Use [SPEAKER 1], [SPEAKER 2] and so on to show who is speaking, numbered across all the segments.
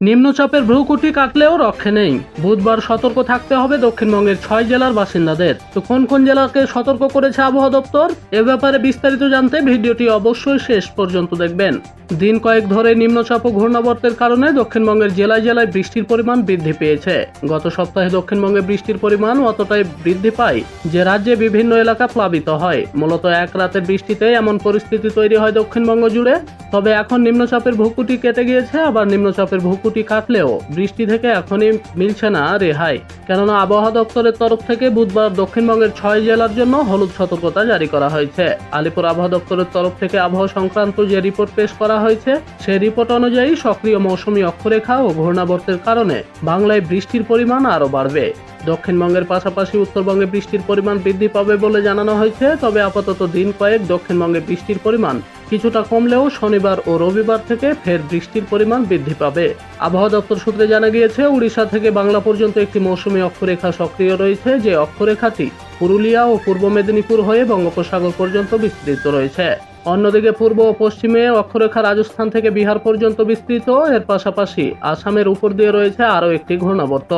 [SPEAKER 1] নিম্নচাপের ভ্রুকুটি কাটলেও রক্ষে নেই। বুধবার সতর্ক থাকতে হবে দক্ষিণবঙ্গের ছয় জেলার বাসিন্দাদের। তো কোন কোন জেলাকে সতর্ক করেছে আবহাওয়া দপ্তর? এ ব্যাপারে বিস্তারিত জানতে ভিডিওটি অবশ্যই শেষ পর্যন্ত দেখবেন। দিন কয়েক ধরে নিম্নচাপ ও ঘূর্ণাবর্তের কারণে দক্ষিণবঙ্গের জেলায় জেলায় বৃষ্টির পরিমাণ বৃদ্ধি পেয়েছে। গত সপ্তাহে দক্ষিণবঙ্গে বৃষ্টির পরিমাণ অতটাই বৃদ্ধি পায়, যে রাজ্যে বিভিন্ন এলাকা প্লাবিত হয়। মূলত এক রাতের বৃষ্টিতে এমন পরিস্থিতি তৈরি হয় দক্ষিণবঙ্গ জুড়ে। তবে এখন নিম্নচাপের ভূকুটি কেটে গিয়েছে, আবার নিম্নচাপের ভূকুটি কাটলেও বৃষ্টি থেকে এখনই মিলছে না রেহাই। কেননা আবহাওয়া দপ্তরের তরফ থেকে বুধবার দক্ষিণবঙ্গের ছয় জেলার জন্য হলুদ সতর্কতা জারি করা হয়েছে। আলিপুর আবহাওয়া দপ্তরের তরফ থেকে আবহাওয়া সংক্রান্ত যে রিপোর্ট পেশ করা হয়েছে সেই রিপোর্ট অনুযায়ী সক্রিয় মৌসুমী অক্ষরেখা ও ঘূর্ণাবর্তের কারণে বাংলায় বৃষ্টির পরিমাণ আরও বাড়বে। দক্ষিণবঙ্গের পাশাপাশি উত্তরবঙ্গে বৃষ্টির পরিমাণ বৃদ্ধি পাবে বলে জানানো হয়েছে, তবে আপাতত দিন কয়েক দক্ষিণবঙ্গে বৃষ্টির পরিমাণ কিছুটা কমলেও শনিবার ও রবিবার থেকে ফের বৃষ্টির পরিমাণ বৃদ্ধি পাবে। আবহাওয়া দপ্তর সূত্রে জানা গিয়েছে, উড়িষ্যা থেকে বাংলা পর্যন্ত একটি মৌসুমী অক্ষরেখা সক্রিয় রয়েছে, যে অক্ষরেখাটি পুরুলিয়া ও পূর্ব মেদিনীপুর হয়ে বঙ্গোপসাগর পর্যন্ত বিস্তৃত রয়েছে। অন্যদিকে পূর্ব ও পশ্চিমে অক্ষরেখা রাজস্থান থেকে বিহার পর্যন্ত বিস্তৃত, এর পাশাপাশি আসামের উপর দিয়ে রয়েছে আরও একটি ঘূর্ণাবর্ত।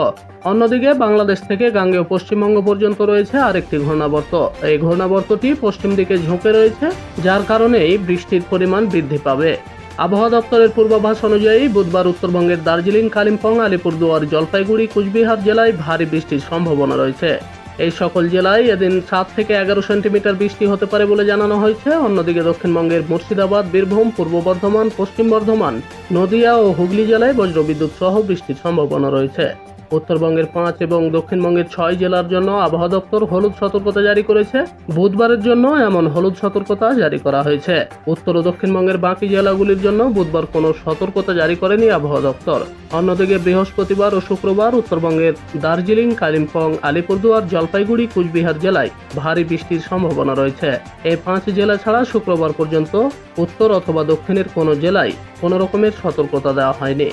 [SPEAKER 1] অন্যদিকে বাংলাদেশ থেকে গাঙ্গেয় পশ্চিমবঙ্গ পর্যন্ত রয়েছে আরেকটি ঘূর্ণাবর্ত। এই ঘূর্ণাবর্তটি পশ্চিম দিকে ঝুঁকে রয়েছে, যার কারণেই বৃষ্টির পরিমাণ বৃদ্ধি পাবে। আবহাওয়া দপ্তরের পূর্বাভাস অনুযায়ী বুধবার উত্তরবঙ্গের দার্জিলিং, কালিম্পং, আলিপুরদুয়ার, জলপাইগুড়ি, কুচবিহার জেলায় ভারী বৃষ্টির সম্ভাবনা রয়েছে। এই সকল জেলায় এদিন সাত থেকে এগারো সেন্টিমিটার বৃষ্টি হতে পারে বলে জানানো হয়েছে। অন্যদিকে দক্ষিণবঙ্গের মুর্শিদাবাদ, বীরভূম, পূর্ব বর্ধমান, পশ্চিম বর্ধমান, নদিয়া ও হুগলি জেলায় বজ্রবিদ্যুৎ সহ বৃষ্টির সম্ভাবনা রয়েছে। উত্তরবঙ্গের পাঁচ এবং দক্ষিণবঙ্গের ছয় জেলার জন্য আবহাওয়া দপ্তর হলুদ সতর্কতা জারি করেছে। বুধবারের জন্য এমন হলুদ সতর্কতা জারি করা হয়েছে। উত্তর ও দক্ষিণবঙ্গের বাকি জেলাগুলির জন্য বুধবার কোনো সতর্কতা জারি করেনি আবহাওয়া দপ্তর। অন্যদিকে বৃহস্পতিবার ও শুক্রবার উত্তরবঙ্গের দার্জিলিং, কালিম্পং, আলিপুরদুয়ার, জলপাইগুড়ি, কুচবিহার জেলায় ভারী বৃষ্টির সম্ভাবনা রয়েছে। এই পাঁচ জেলা ছাড়া শুক্রবার পর্যন্ত উত্তর অথবা দক্ষিণের কোনো জেলায় কোনো রকমের সতর্কতা দেওয়া হয়নি।